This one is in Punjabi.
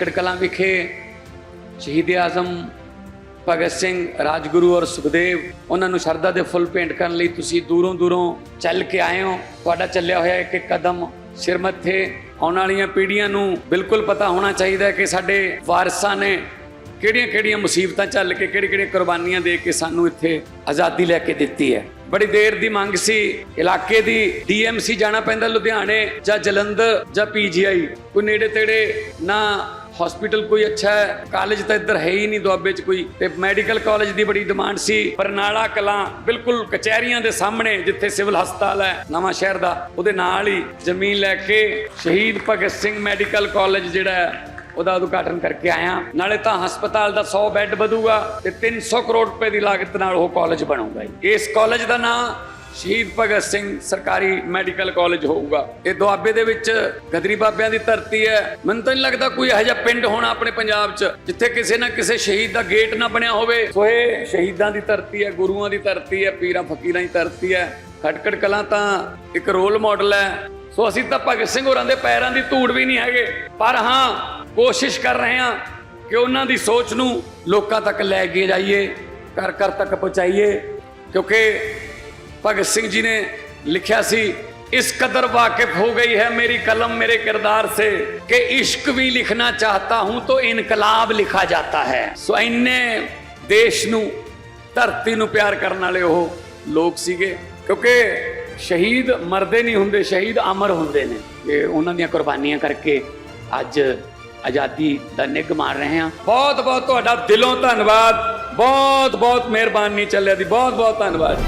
ਖਟਕੜ ਕਲਾਂ ਵਿਖੇ ਸ਼ਹੀਦ ਆਜ਼ਮ, ਭਗਤ ਸਿੰਘ, ਰਾਜਗੁਰੂ ਔਰ ਸੁਖਦੇਵ, ਉਹਨਾਂ ਨੂੰ ਸ਼ਰਧਾ ਦੇ ਫੁੱਲ ਭੇਂਟ ਕਰਨ ਲਈ ਤੁਸੀਂ ਦੂਰੋਂ ਦੂਰੋਂ ਚੱਲ ਕੇ ਆਏ ਹੋ। ਤੁਹਾਡਾ ਚੱਲਿਆ ਹੋਇਆ ਇੱਕ ਇੱਕ ਕਦਮ ਸਿਰ ਮੱਥੇ ਆਉਣ ਵਾਲੀਆਂ ਪੀੜ੍ਹੀਆਂ ਨੂੰ ਬਿਲਕੁਲ ਪਤਾ ਹੋਣਾ ਚਾਹੀਦਾ ਹੈ ਕਿ ਸਾਡੇ ਵਾਰਸਾਂ ਨੇ ਕਿਹੜੀਆਂ ਕਿਹੜੀਆਂ ਮੁਸੀਬਤਾਂ ਚੱਲ ਕੇ ਕਿਹੜੀ ਕਿਹੜੀਆਂ ਕੁਰਬਾਨੀਆਂ ਦੇ ਕੇ ਸਾਨੂੰ ਇੱਥੇ ਆਜ਼ਾਦੀ ਲੈ ਕੇ ਦਿੱਤੀ ਹੈ। ਬੜੀ ਦੇਰ ਦੀ ਮੰਗ ਸੀ। ਇਲਾਕੇ ਦੀ ਡੀਐਮਸੀ ਜਾਣਾ ਪੈਂਦਾ, ਲੁਧਿਆਣੇ ਜਾਂ ਜਲੰਧਰ ਜਾਂ ਪੀਜੀਆਈ। ਕੋਈ ਨੇੜੇ ਤੇੜੇ ਨਾ ਹਸਪੀਟਲ ਕੋਈ ਅੱਛਾ ਹੈ ਕਾਲਜ ਤਾਂ ਇੱਧਰ ਹੈ ਹੀ ਨਹੀਂ ਦੁਆਬੇ 'ਚ ਕੋਈ ਤੇ ਮੈਡੀਕਲ ਕਾਲਜ ਦੀ ਬੜੀ ਡਿਮਾਂਡ ਸੀ ਬਰਨਾਲਾ ਕਲਾਂ ਬਿਲਕੁਲ ਕਚਹਿਰੀਆਂ ਦੇ ਸਾਹਮਣੇ ਜਿੱਥੇ ਸਿਵਲ ਹਸਪਤਾਲ ਹੈ, ਨਵਾਂ ਸ਼ਹਿਰ ਦਾ, ਉਹਦੇ ਨਾਲ ਹੀ ਜ਼ਮੀਨ ਲੈ ਕੇ ਸ਼ਹੀਦ ਭਗਤ ਸਿੰਘ ਮੈਡੀਕਲ ਕਾਲਜ ਜਿਹੜਾ ਹੈ, ਉਹਦਾ ਉਦਘਾਟਨ ਕਰਕੇ ਆਇਆ ਨਾਲੇ ਤਾਂ ਹਸਪਤਾਲ ਦਾ 100 ਬੈੱਡ ਵਧੂਗਾ ਤੇ 300 ਕਰੋੜ ਰੁਪਏ ਦੀ ਲਾਗਤ ਨਾਲ ਉਹ ਕਾਲਜ ਬਣੂਗਾ ਜੀ। ਇਸ ਕਾਲਜ ਦਾ ਨਾਮ ਸ਼ਹੀਦ ਭਗਤ ਸਿੰਘ ਸਰਕਾਰੀ ਮੈਡੀਕਲ ਕਾਲਜ ਹੋਊਗਾ। ਇਹ ਦੁਆਬੇ ਦੇ ਵਿੱਚ ਗਦਰੀ ਬਾਬਿਆਂ ਦੀ ਧਰਤੀ ਹੈ। ਮੈਨੂੰ ਤਾਂ ਨਹੀਂ ਲੱਗਦਾ ਕੋਈ ਇਹੋ ਜਿਹਾ ਪਿੰਡ ਹੋਣਾ ਆਪਣੇ ਪੰਜਾਬ 'ਚ, ਜਿੱਥੇ ਕਿਸੇ ਨਾ ਕਿਸੇ ਸ਼ਹੀਦ ਦਾ ਗੇਟ ਨਾ ਬਣਿਆ ਹੋਵੇ। ਸੋ ਇਹ ਸ਼ਹੀਦਾਂ ਦੀ ਧਰਤੀ ਹੈ, ਗੁਰੂਆਂ ਦੀ ਧਰਤੀ ਹੈ, ਪੀਰਾਂ ਫਕੀਰਾਂ ਦੀ ਧਰਤੀ ਹੈ। ਖਟਕੜ ਕਲਾਂ ਤਾਂ ਇੱਕ ਰੋਲ ਮਾਡਲ ਹੈ। ਸੋ ਅਸੀਂ ਤਾਂ ਭਗਤ ਸਿੰਘ ਹੋਰਾਂ ਦੇ ਪੈਰਾਂ ਦੀ ਧੂੜ ਵੀ ਨਹੀਂ ਹੈਗੇ। ਪਰ ਹਾਂ, ਕੋਸ਼ਿਸ਼ ਕਰ ਰਹੇ ਹਾਂ ਕਿ ਉਹਨਾਂ ਦੀ ਸੋਚ ਨੂੰ ਲੋਕਾਂ ਤੱਕ ਲੈ ਕੇ ਜਾਈਏ, ਘਰ ਘਰ ਤੱਕ ਪਹੁੰਚਾਈਏ। ਕਿਉਂਕਿ ਭਗਤ ਸਿੰਘ ਜੀ ਨੇ ਲਿਖਿਆ ਸੀ, ਇਸ ਕਦਰ ਵਾਕਿਫ ਹੋ ਗਈ ਹੈ ਮੇਰੀ ਕਲਮ ਮੇਰੇ ਕਿਰਦਾਰ ਸੇ ਕਿ ਇਸ਼ਕ ਵੀ ਲਿਖਣਾ ਚਾਹਤਾ ਹੂੰ तो ਇਨਕਲਾਬ ਲਿਖਾ ਜਾਤਾ ਹੈ। ਸੋ ਇੰਨੇ ਦੇਸ਼ ਨੂੰ, ਧਰਤੀ ਨੂੰ ਪਿਆਰ ਕਰਨ ਵਾਲੇ ਉਹ ਲੋਕ ਸੀਗੇ, ਕਿਉਂਕਿ ਸ਼ਹੀਦ ਮਰਦੇ ਨਹੀਂ ਹੁੰਦੇ, ਸ਼ਹੀਦ ਅਮਰ ਹੁੰਦੇ ਨੇ। ਇਹ ਉਹਨਾਂ ਦੀਆਂ ਕੁਰਬਾਨੀਆਂ ਕਰਕੇ ਅੱਜ ਆਜ਼ਾਦੀ ਦਾ ਨਿੱਘ ਮਾਰ ਰਹੇ ਹਾਂ। ਬਹੁਤ ਬਹੁਤ ਤੁਹਾਡਾ ਦਿਲੋਂ ਧੰਨਵਾਦ ਬਹੁਤ ਬਹੁਤ ਮਿਹਰਬਾਨੀ ਚੱਲਿਆ ਦੀ ਬਹੁਤ ਬਹੁਤ ਧੰਨਵਾਦ।